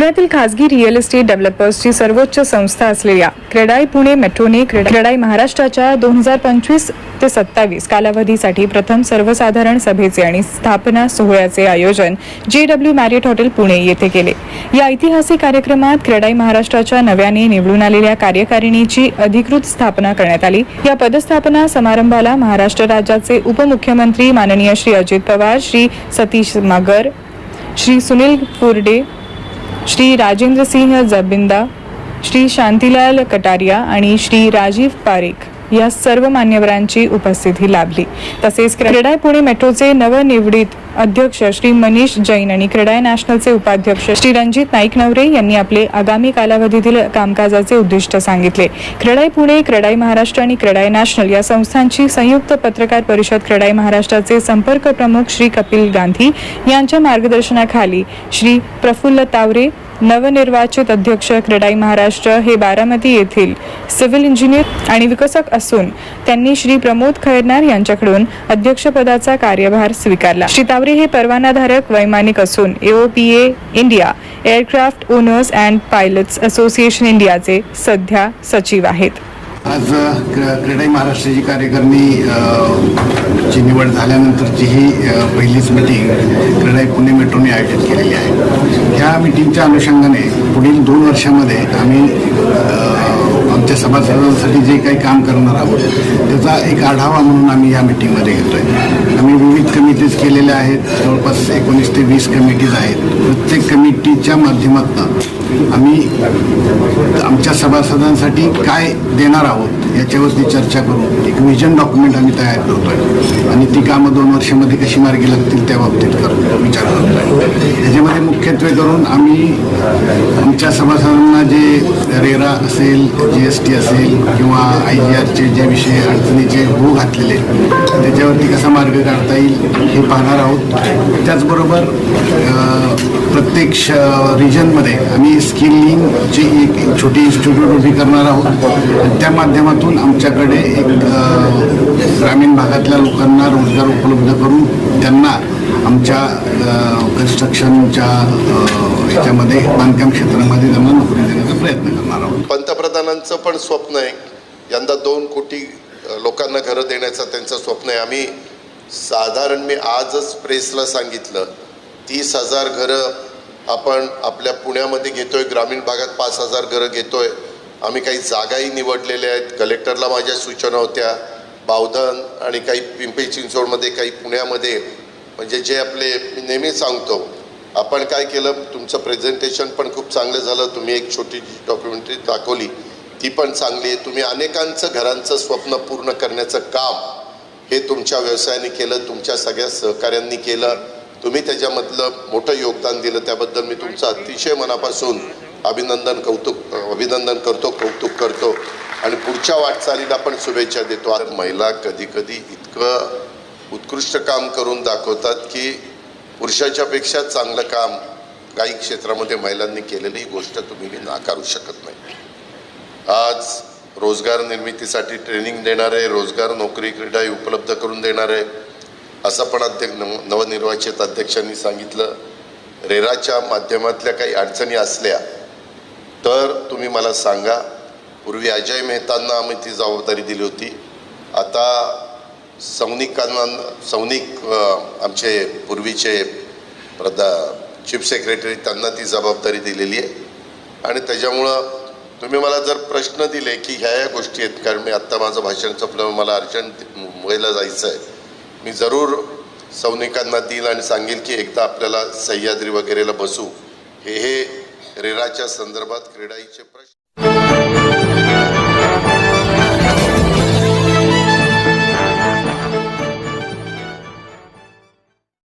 पुण्यातील खासगी real estate डेव्हलपर्सची सर्वोच्च संस्था असलेल्या क्रेडाई पुणे मेट्रोने क्रेडाई महाराष्ट्राच्या दोन हजार पंचवीस ते सत्तावीस कालावधीसाठी प्रथम सर्वसाधारण सभेचे आणि स्थापना सोहळ्याचे आयोजन J W Marriott hotel Pune येथे केले. या ऐतिहासिक कार्यक्रमात क्रेडाई महाराष्ट्राच्या नव्याने निवडून आलेल्या कार्यकारिणीची अधिकृत स्थापना करण्यात आली. या पदस्थापना समारंभाला महाराष्ट्र राज्याचे उपमुख्यमंत्री माननीय श्री अजित पवार श्री सतीश मागर श्री सुनील फुर्डे श्री राजेंद्र सिंह जबिंदा श्री शांतीलाल कटारिया आणि श्री राजीव पारेख. या सर्व मान्यवरांची उपस्थिती लाभली. तसेच क्रेडाय पुणे मेट्रोचे नवनिवडित अध्यक्ष श्री मनीष जैन आणि क्रेडाय नॅशनलचे उपाध्यक्ष श्री रणजित नाईक नवरे यांनी आपले आगामी कालावधीतील कामकाजाचे उद्दिष्ट सांगितले. क्रेडाई पुणे क्रेडाई महाराष्ट्र आणि क्रीडाय नॅशनल या संस्थांची संयुक्त पत्रकार परिषद क्रेडाई महाराष्ट्राचे संपर्क प्रमुख श्री कपिल गांधी यांच्या मार्गदर्शनाखाली श्री प्रफुल्ल तावरे नवनिर्वाचित अध्यक्ष क्रेडाई महाराष्ट्र हे बारामती येथील सिव्हिल इंजिनियर आणि विकसक असून त्यांनी श्री प्रमोद खैरनार यांच्याकडून अध्यक्षपदाचा कार्यभार स्वीकारला. श्री तावरे हे परवानाधारक वैमानिक असून AOPA India aircraft owners and pilots association इंडियाचे सध्या सचिव आहेत. आज अ, क्रीडाई महाराष्ट्राची कार्यकारिणी ची निवड झाल्यानंतरची ही पहिलीच मिटिंग क्रीडाई पुणे मेट्रोने आयोजित केलेली आहे. ह्या मिटिंगच्या अनुषंगाने पुढील दोन वर्षामध्ये आम्ही आमच्या सभासदांसाठी जे काही काम करणार आहोत त्याचा एक आढावा म्हणून आम्ही या मिटिंगमध्ये आहे आम्ही विविध कमिटीज केलेल्या आहेत जवळपास एकोणीस ते वीस कमिटीज आहेत. प्रत्येक कमिटीच्या माध्यमातून आम्ही आमच्या सभासदांसाठी काय देणार आहोत याच्यावरती चर्चा करून एक विजन डॉक्युमेंट आम्ही तयार करतो आहे आणि ती कामं दोन वर्षामध्ये कशी मार्गी लागतील त्या बाबतीत करतो विचार करतोय. त्याच्यामध्ये मुख्यत्वे करून आम्ही आमच्या सभासदांना जे रेरा असेल जे एस टी असेल किंवा आय जी आरचे जे विषय अडचणीचे हो घातलेले त्याच्यावरती कसा मार्ग काढता येईल हे पाहणार आहोत. त्याचबरोबर प्रत्येक श रिजनमध्ये आम्ही स्किलिंगची एक छोटी इन्स्टिट्यूट उभी करणार आहोत. त्या माध्यमातून आमच्याकडे एक ग्रामीण भागातल्या लोकांना रोजगार उपलब्ध करून त्यांना आमच्या कन्स्ट्रक्शनच्या याच्यामध्ये बांधकाम क्षेत्रामध्ये त्यांना नोकरी देण्याचा प्रयत्न करणार आहोत. लोकांचं पण स्वप्न आहे. यंदा दोन कोटी लोकांना घरं देण्याचं त्यांचं स्वप्न आहे. आम्ही साधारण मी आजच प्रेसला सांगितलं तीस हजार घरं आपण आपल्या पुण्यामध्ये घेतो आहे ग्रामीण भागात पाच हजार घरं घेतो आहे आम्ही काही जागाही निवडलेल्या आहेत. कलेक्टरला माझ्या सूचना होत्या. बावधन आणि काही पिंपरी चिंचवडमध्ये काही पुण्यामध्ये. म्हणजे जे आपले मी नेहमी सांगतो आपण काय केलं तुमचं प्रेझेंटेशन पण खूप चांगलं झालं. तुम्ही एक छोटी डॉक्युमेंटरी दाखवली. ती पण चांगली आहे. तुम्ही अनेकांचं घरांचं स्वप्न पूर्ण करण्याचं काम हे तुमच्या व्यवसायाने केलं तुमच्या सगळ्या सहकाऱ्यांनी केलं. तुम्ही त्याच्यामधलं मोठं योगदान दिलं. त्याबद्दल मी तुमचं अतिशय मनापासून अभिनंदन कौतुक अभिनंदन करतो कौतुक करतो. आणि पुढच्या वाटचालीला पण शुभेच्छा देतो. आज महिला कधी कधी इतकं उत्कृष्ट काम करून दाखवतात की पुरुषाच्यापेक्षा चांगलं काम काही क्षेत्रामध्ये महिलांनी केलेली ही गोष्ट तुम्ही नाकारू शकत नाही. आज रोजगार निर्मितीसाठी ट्रेनिंग देणारे रोजगार नोकरी क्रीडा उपलब्ध करून देणारे असं पण अध्यक्ष नव- नवनिर्वाचित अध्यक्षांनी सांगितलं. रेराच्या माध्यमातल्या काही अडचणी असल्या तर तुम्ही मला सांगा. पूर्वी अजय मेहतांना आम्ही ती जबाबदारी दिली होती. आता सौनिकांना सौनिक आमचे पूर्वीचे प्रधा चीफ सेक्रेटरी त्यांना ती जबाबदारी दिलेली आहे. आणि त्याच्यामुळं तुम्ही मला जर प्रश्न दिले की ह्या या गोष्टी आहेत कारण मी आत्ता माझं भाषण संपल्यावर मला अर्जंट मुंबईला जायचं आहे मी जरूर सैनिकांना देईल आणि सांगेल की एकदा आपल्याला सह्याद्री वगैरेला बसू. हे हे रेराच्या संदर्भात क्रीडाईचे प्रश्न